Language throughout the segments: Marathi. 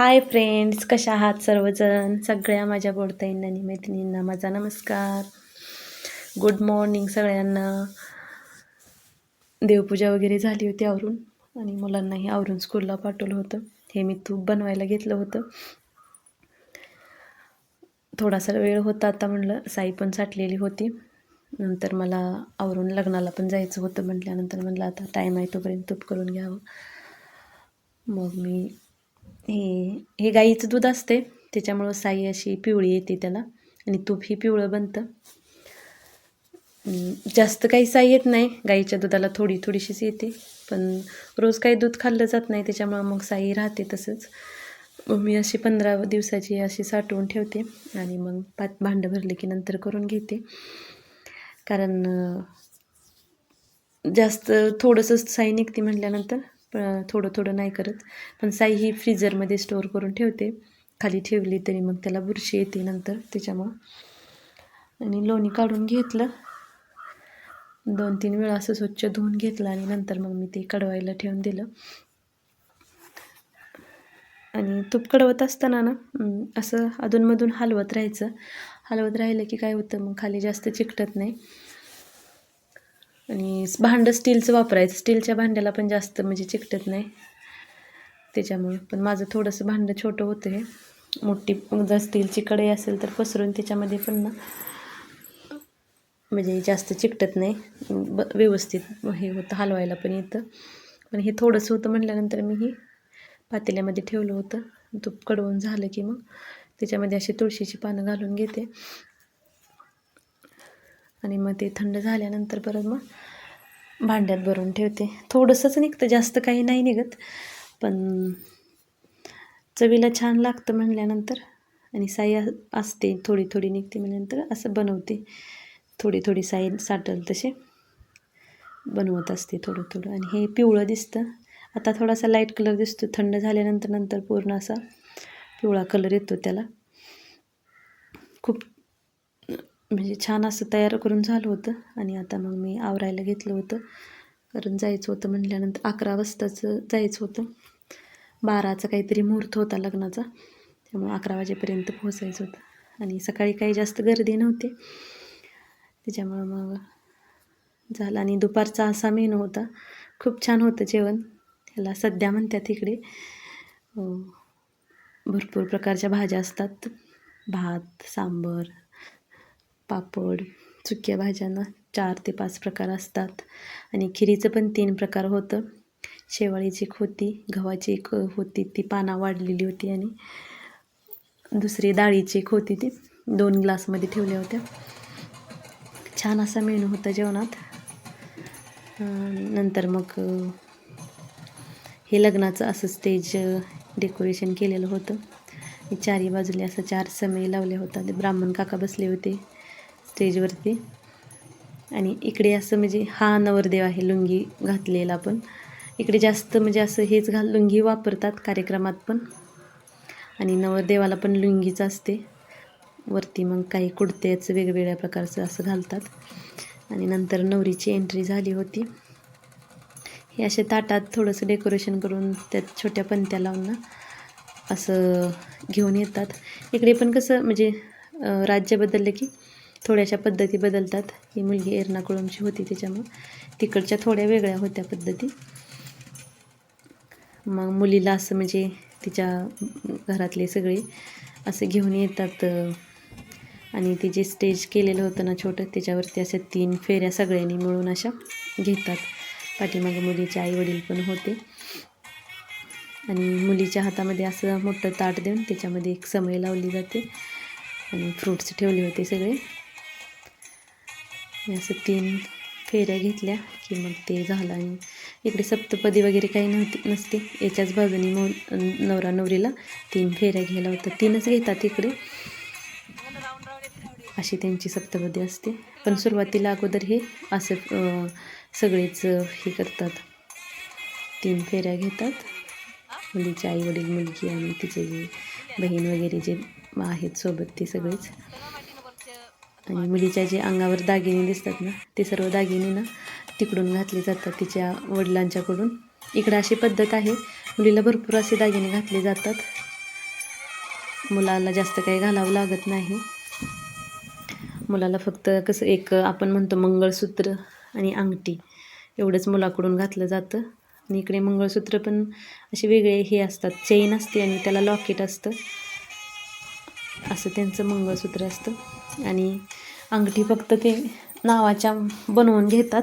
हाय फ्रेंड्स कशा आहात सर्वजण? सगळ्या माझ्या बोडताईंना आणि मैत्रिणींना माझा नमस्कार. गुड मॉर्निंग सगळ्यांना. देवपूजा वगैरे झाली होती आवरून आणि मुलांनाही आवरून स्कूलला पाठवलं होतं. हे मी तूप बनवायला घेतलं होतं. थोडासा वेळ होता आता म्हणलं साई पण साठलेली होती. नंतर मला आवरून लग्नाला पण जायचं होतं म्हटल्यानंतर म्हणलं आता टाईम आहे तोपर्यंत तूप करून घ्यावं. मग मी हे हे गाईचं दूध असते त्याच्यामुळं साई अशी पिवळी येते त्याला आणि तूप ही पिवळं बनतं. जास्त काही साई येत नाही गाईच्या दुधाला थोडी थोडीशीच येते पण रोज काही दूध खाल्लं जात नाही त्याच्यामुळं मग साई राहते तसंच. मग मी अशी पंधरा दिवसाची अशी साठवून ठेवते आणि मग पात भांडं भरले की नंतर करून घेते. कारण जास्त थोडंसं साई निघते म्हटल्यानंतर थोडं थोडं नाही करत. पण साई ही फ्रीजरमध्ये स्टोअर करून ठेवते. खाली ठेवली तरी मग त्याला बुरशी येते नंतर त्याच्यामुळं. आणि लोणी काढून घेतलं. दोन तीन वेळा असं स्वच्छ धुवून घेतलं आणि नंतर मग मी ते कडवायला ठेवून दिलं. आणि तूप कडवत असताना ना असं अधूनमधून हलवत राहायचं. हलवत राहिलं की काय होतं मग खाली जास्त चिकटत नाही. आणि भांडं स्टीलचं वापरायचं. स्टीलच्या भांड्याला पण जास्त म्हणजे चिकटत नाही. त्याच्यामुळे. पण माझं थोडंसं भांडं छोटं होतं हे मोठी जर स्टीलची कढई असेल तर पसरून त्याच्यामध्ये पण ना म्हणजे जास्त चिकटत नाही. ब व्यवस्थित हे होतं हलवायला पण येतं. पण हे थोडंसं होतं म्हटल्यानंतर मी ही पातेल्यामध्ये ठेवलं होतं. तूप कडवून झालं की मग त्याच्यामध्ये अशी तुळशीची पानं घालून घेते. आणि मग ते थंड झाल्यानंतर परत मग भांड्यात भरून ठेवते. थोडंसंच निघतं जास्त काही नाही निघत. पण चवीला छान लागतं म्हणल्यानंतर. आणि साई असते थोडी थोडी निघते म्हणल्यानंतर असं बनवते. थोडी थोडी साई साठल तसे बनवत असते थोडं थोडं. आणि हे पिवळं दिसतं. आता थोडासा लाइट कलर दिसतो. थंड झाल्यानंतर नंतर पूर्ण असा पिवळा कलर येतो त्याला. खूप म्हणजे छान असं तयार करून झालं होतं आणि आता मग मी आवरायला घेतलं होतं. कारण जायचं होतं म्हटल्यानंतर अकरा वाजताचं जायचं होतं. बाराचा काहीतरी मुहूर्त होता लग्नाचा. त्यामुळे अकरा वाजेपर्यंत पोहोचायचं होतं. आणि सकाळी काही जास्त गर्दी नव्हती. त्याच्यामुळं मग झालं. आणि दुपारचा असा मेनू होता. खूप छान होतं जेवण. ह्याला सध्या म्हणतात इकडे. भरपूर प्रकारच्या भाज्या असतात. भात सांबर पापड सुक्या भाज्यांना चार ते पाच प्रकार असतात. आणि खिरीचं पण तीन प्रकार होतं. शेवाळीची एक होती गव्हाची एक होती ती पाना वाढलेली होती आणि दुसरी डाळीची एक होती ती. दोन ग्लासमध्ये ठेवल्या होत्या. छान असा मेनू होता जेवणात. नंतर मग हे लग्नाचं असं स्टेज डेकोरेशन केलेलं होतं. चारी बाजूला असं चार समय लावल्या होता ते ब्राह्मण काका बसले होते. स्टेजवरती. आणि इकडे असं म्हणजे हा नवरदेव आहे लुंगी घातलेला पण. इकडे जास्त म्हणजे असं हेच घाल लुंगी वापरतात कार्यक्रमात पण. आणि नवरदेवाला पण लुंगीच असते. वरती मग काही कुडत्याचं वेगवेगळ्या प्रकारचं असं घालतात. आणि नंतर नवरीची एंट्री झाली होती. हे असे ताटात थोडंसं डेकोरेशन करून त्यात छोट्या पंत्या लावून ना असं घेऊन येतात. इकडे पण कसं म्हणजे राज्य बदललं की थोड्याशा पद्धती बदलतात. ही मुलगी एर्नाकुळमची होती त्याच्यामुळं तिकडच्या थोड्या वेगळ्या होत्या पद्धती. मग मुलीला असं म्हणजे तिच्या घरातले सगळे असं घेऊन येतात आणि ते जे स्टेज केलेलं होतं ना छोटं त्याच्यावरती अशा तीन फेऱ्या सगळ्यांनी मिळून अशा घेतात. पाठीमागे मुलीचे आई वडील पण होते. आणि मुलीच्या हातामध्ये असं मोठं ताट देऊन त्याच्यामध्ये एक समय लावली जाते. आणि फ्रूट्स ठेवले होते सगळे. असं तीन फेऱ्या घेतल्या की मग ते झालं आणि इकडे सप्तपदी वगैरे काही नव्हती नसते. याच्याच बाजूनी मो नवरा नवरीला तीन फेऱ्या घ्यायला होतं तीनच घेतात इकडे. अशी त्यांची सप्तपदी असते. पण सुरुवातीला अगोदर हे असं सगळेच हे करतात. तीन फेऱ्या घेतात. मुलीचे आई वडील मुलगी आणि तिचे जे बहीण वगैरे जे आहेत सोबत ते सगळेच. आणि मुलीच्या जे अंगावर दागिने दिसतात ना ते सर्व दागिने ना तिकडून घातले जातात तिच्या वडिलांच्याकडून. इकडं अशी पद्धत आहे मुलीला भरपूर असे दागिने घातले जातात. मुलाला जास्त काही घालावं लागत नाही. मुलाला फक्त कसं एक आपण म्हणतो मंगळसूत्र आणि अंगठी एवढंच मुलाकडून घातलं जातं. आणि इकडे मंगळसूत्र पण असे वेगळे हे असतात चेन असते आणि त्याला लॉकेट असतं. असं त्यांचं मंगळसूत्र असतं. आणि अंगठी फक्त ते नावाच्या बनवून घेतात.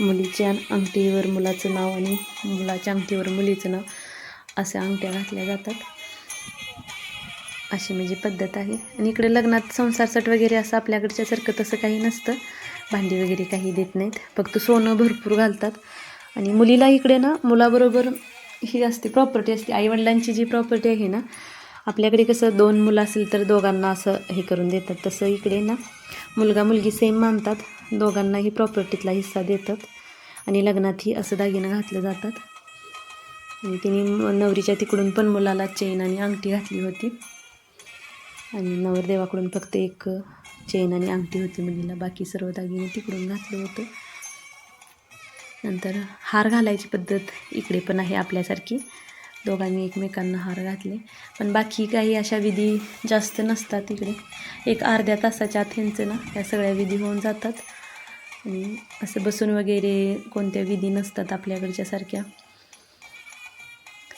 मुलीच्या अंगठीवर मुलाचं नाव आणि मुलाच्या अंगठीवर मुलीचं नाव असं अंगठ्या घातल्या जातात. अशी म्हणजे पद्धत आहे. आणि इकडे लग्नात संसारसट वगैरे असं आपल्याकडच्यासारखं तसं काही नसतं. भांडी वगैरे काही देत नाहीत. फक्त सोनं भरपूर घालतात. आणि मुलीला इकडे ना मुलाबरोबर ही असते प्रॉपर्टी असते. आईवडिलांची जी प्रॉपर्टी आहे ना आपल्याकडे कसं दोन मुलं असेल तर दोघांना असं हे करून देतात. तसं इकडे ना मुलगा मुलगी सेम मानतात. दोघांनाही प्रॉपर्टीतला हिस्सा देतात. आणि लग्नातही असं दागिनं घातलं जातात. आणि तिने नवरीच्या तिकडून पण मुलाला चेन आणि अंगठी घातली होती. आणि नवरदेवाकडून फक्त एक चेन आणि अंगठी होती मुलीला. बाकी सर्व दागिने तिकडून घातलं होतं. नंतर हार घालायची पद्धत इकडे पण आहे आपल्यासारखी. दोघांनी एकमेकांना हार घातले. पण बाकी काही अशा विधी जास्त नसतात इकडे. एक अर्ध्या तासाच्या आत ह्यांचं ना या सगळ्या विधी होऊन जातात. आणि असं बसून वगैरे कोणत्या विधी नसतात आपल्याकडच्या सारख्या.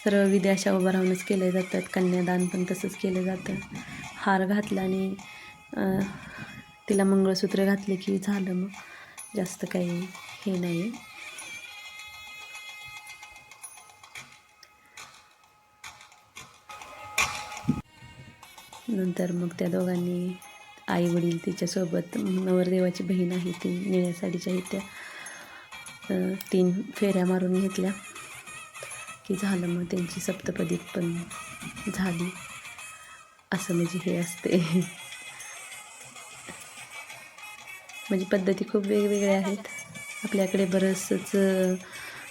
सर्व विधी अशा उभं राहूनच केले जातात. कन्यादान पण तसंच केलं जातं. हार घातला आणि तिला मंगळसूत्र घातले की झालं मग. जास्त काही हे नाही. नंतर मग त्या दोघांनी आई वडील तिच्यासोबत नवरदेवाची बहीण आहे ती निळ्या साडीच्या आहेत त्या तीन फेऱ्या मारून घेतल्या. की झालं मग त्यांची सप्तपदी पण झाली. असं म्हणजे हे असते. म्हणजे पद्धती खूप वेगवेगळ्या आहेत. आपल्याकडे बरंचसंच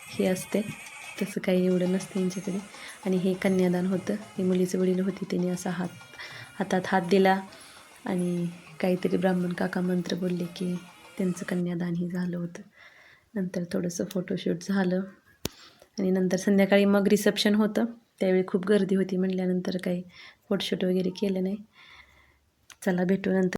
हे असते. तसं काही एवढं नसतं यांच्याकडे. आणि हे कन्यादान होतं. हे मुलीचे वडील होते त्यांनी असा हात हातात हात दिला आणि काहीतरी ब्राह्मण काका मंत्र बोलले की त्यांचं कन्यादानही झालं होतं. नंतर थोडंसं फोटोशूट झालं आणि नंतर संध्याकाळी मग रिसेप्शन होतं. त्यावेळी खूप गर्दी होती म्हटल्यानंतर काही फोटोशूट वगैरे केलं नाही. चला भेटू नंतर.